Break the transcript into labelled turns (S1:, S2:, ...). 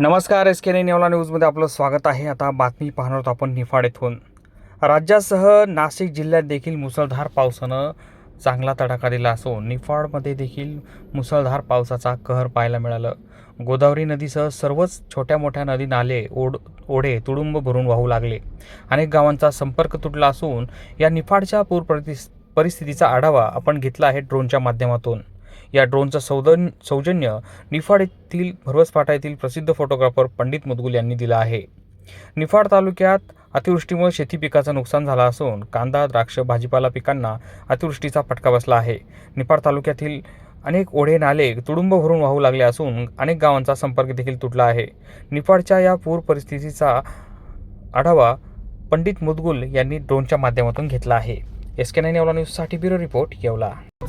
S1: नमस्कार एस के नेवला न्यूजमध्ये आपलं स्वागत आहे. आता बातमी पाहणार आहोत आपण निफाड येथून राज्यासह नाशिक जिल्ह्यात देखील मुसळधार पावसानं चांगला तडाखा दिला असून निफाडमध्ये देखील मुसळधार पावसाचा कहर पाहायला मिळालं. गोदावरी नदीसह सर्वच छोट्या मोठ्या नदी नाले ओढ ओढे तुडुंब भरून वाहू लागले. अनेक गावांचा संपर्क तुटला असून या निफाडच्या पूर परिस्थितीचा आढावा आपण घेतला आहे ड्रोनच्या माध्यमातून. या ड्रोनचं सौदन सौजन्य निफाड येथील भरवस फाटा येथील प्रसिद्ध फोटोग्राफर पंडित मुदगुल यांनी दिला आहे. निफाड तालुक्यात अतिवृष्टीमुळे शेती पिकाचं नुकसान झालं असून कांदा द्राक्ष भाजीपाला पिकांना अतिवृष्टीचा फटका बसला आहे. निफाड तालुक्यातील अनेक ओढे नाले तुडुंब भरून वाहू लागले असून अनेक गावांचा संपर्क देखील तुटला आहे. निफाडच्या या पूर परिस्थितीचा आढावा पंडित मुदगुल यांनी ड्रोनच्या माध्यमातून घेतला आहे. एस के नाईन येवला न्यूजसाठी bureau report Yeola.